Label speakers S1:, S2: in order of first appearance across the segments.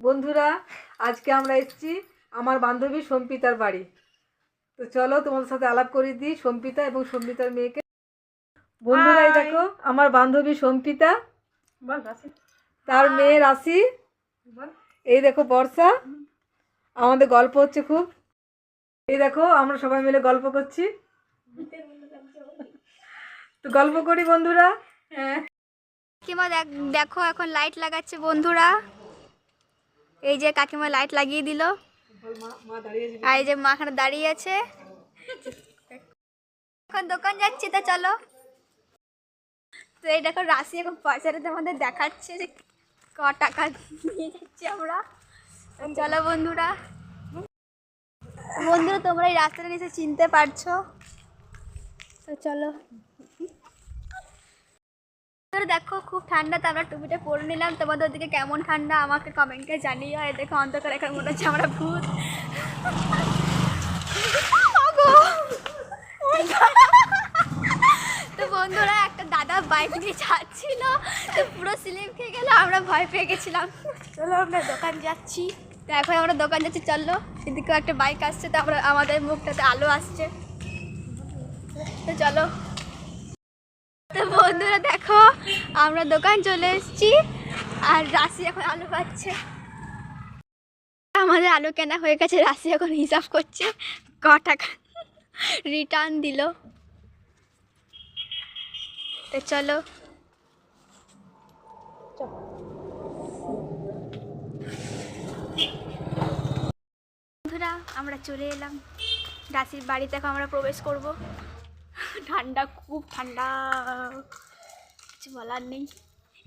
S1: বন্ধুরা আজকে আমরা এসেছি আমার বান্ধবী সম্পিতার বাড়ি। তো চলো তোমাদের সাথে আলাপ করে দিই সম্পিতা এবং সম্পিতার মেয়েকে। বন্ধুরা এই দেখো আমার বান্ধবী সম্পিতা তার মেয়ে রাশি। এই দেখো বর্ষা। আমাদের গল্প হচ্ছে খুব। এই দেখো আমরা সবাই মিলে গল্প করছি। গল্প করি বন্ধুরা। হ্যাঁ।
S2: কাকিমা দেখ- এখন লাইট লাগাচ্ছে বন্ধুরা। এই যে কাকিমা লাইট লাগিয়ে দিল। আর এই যে মা এখানে দাঁড়িয়ে আছে। এখন দোকান যাচ্ছি তা চলো। তো এই দেখো রাশি এখন পয়সাটা আমাদের দেখাচ্ছে যে ক টাকা নিয়ে যাচ্ছি আমরা। চলো বন্ধুরা। বন্ধুরা, তোমরা এই রাস্তাটা নিচে চিনতে পারছ। তো চলো। বন্ধুরা দেখো খুব ঠান্ডা, তো আমরা টুপিটা পরে নিলাম। তোমাদের ওদিকে কেমন ঠান্ডা, আমাকে কমেন্টে জানিও। আর দেখো অন্ধকার এখন মনে হচ্ছে আমরা ভূত। তো বন্ধুরা, একটা দাদা বাইক নিয়ে যাচ্ছিল। তো পুরো স্লিপ খেয়ে গেল, আমরা ভয় পেয়ে গেছিলাম। চলো আমরা দোকান যাচ্ছি। তো এখন আমরা দোকান যাচ্ছি চলল সেদিকেও একটা বাইক আসছে, তো আমরা, আমাদের মুখটাতে আলো আসছে। তো চলো। বন্ধুরা, দেখো, আমরা দোকান চলে এসেছি। আর রাশি এখন আলু পাচ্ছে। আমাদের আলু কেনা হয়ে গেছে, রাশি এখন হিসাব করছে। ক টাকা রিটার্ন দিল। তো চলো। বন্ধুরা, আমরা চলে এলাম। রাশির বাড়িতে এখন আমরা প্রবেশ করব। ঠান্ডা, খুব ঠান্ডা। কিছু বলার নেই।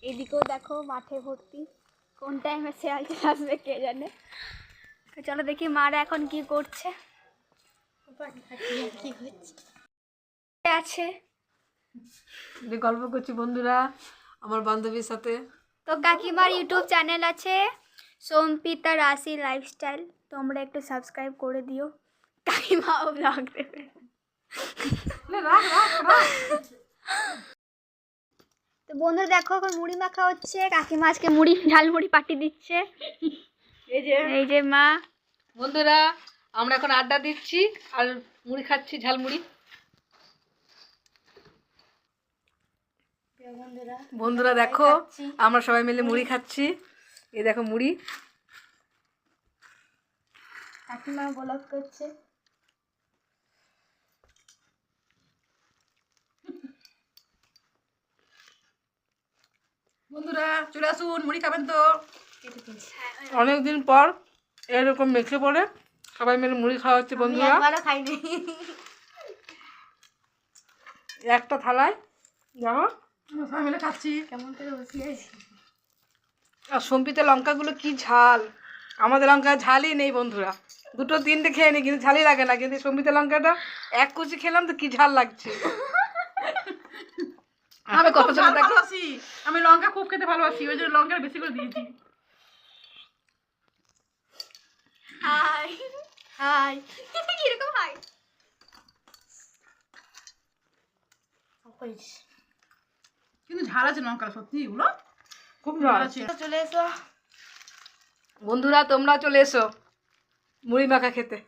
S2: এদিকেও দেখো মাঠে ভর্তি। কোন টাইমে শেয়াল আসবে কে জানে? চলো দেখি মারা এখন কি করছে। কি হচ্ছে আছে
S1: গল্প করছি বন্ধুরা আমার বান্ধবীর সাথে।
S2: তো কাকিমার ইউটিউব চ্যানেল আছে সোমপিতা রাশি লাইফস্টাইল তোমরা একটু সাবস্ক্রাইব করে দিও। কাকিমাও ব্লগ দেবে। তো বন্ধুরা দেখো এখন মুড়ি মাখা হচ্ছে কাকিমা আজকে মুড়ি ঝালমুড়ি পাটি দিচ্ছে।
S1: এই যে।
S2: এই যে মা।
S1: বন্ধুরা আমরা এখন আড্ডা দিচ্ছি আর মুড়ি খাচ্ছি ঝাল ঝালমুড়ি বন্ধুরা দেখো আমরা সবাই মিলে মুড়ি খাচ্ছি। এই দেখো মুড়ি।
S2: কাকিমা ব্লগ করছে
S3: বন্ধুরা চলে আসুন মুড়ি খাবেন তো।
S1: অনেকদিন পর এরকম মেখে পড়ে সবাই মিলে মুড়ি খাওয়া হচ্ছে বন্ধুরা।
S2: খাইনি।
S1: একটা থালায় দেখো।
S3: সবাই মিলে খাচ্ছি।
S2: কেমন করে বসে আছি?
S1: আর সম্পিতে লঙ্কাগুলো কি ঝাল। আমাদের লঙ্কা ঝালই নেই বন্ধুরা। দুটো তিনটে খেয়ে নি কিন্তু ঝালই লাগে না। কিন্তু সম্পিতে লঙ্কাটা এক কুচি খেলাম তো কি ঝাল লাগছে। আমি কত
S3: ঝাল ভালোবাসি। আমি লঙ্কা খুব খেতে ভালোবাসি ওই জন্য লঙ্কা বেশি করে দিয়েছি।
S2: High high. কীরকম হাই?
S3: কিন্তু ঝাল আছে লঙ্কা সত্যি এগুলো?
S1: খুব
S3: ঝাল
S1: ঝাল
S3: আছে।
S2: চলে এসো।
S1: বন্ধুরা তোমরা চলে এসো। মুড়ি মাখা খেতে
S3: আমি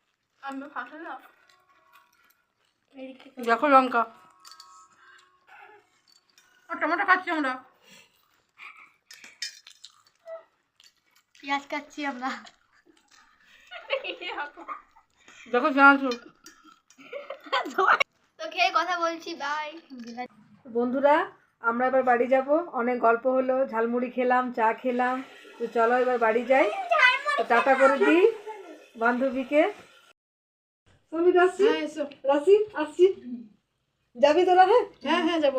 S3: ফাঁসে না
S1: দেখো লঙ্কা।
S3: আর টমেটো খাচ্ছি আমরা।
S2: পেঁয়াজ কাটছি আমরা।
S1: দেখো চানাচুর
S2: তো খেয়ে কথা বলছি বাই
S1: বন্ধুরা আমরা এবার বাড়ি যাব। অনেক গল্প হলো ঝালমুড়ি খেলাম চা খেলাম। তো চলো এবার বাড়ি যাই। তো টাটা করে দিই বান্ধবীকে। সমিত আসছি? রাশি আসছি। যাবি তোরা হ্যাঁ?
S3: হ্যাঁ হ্যাঁ যাব।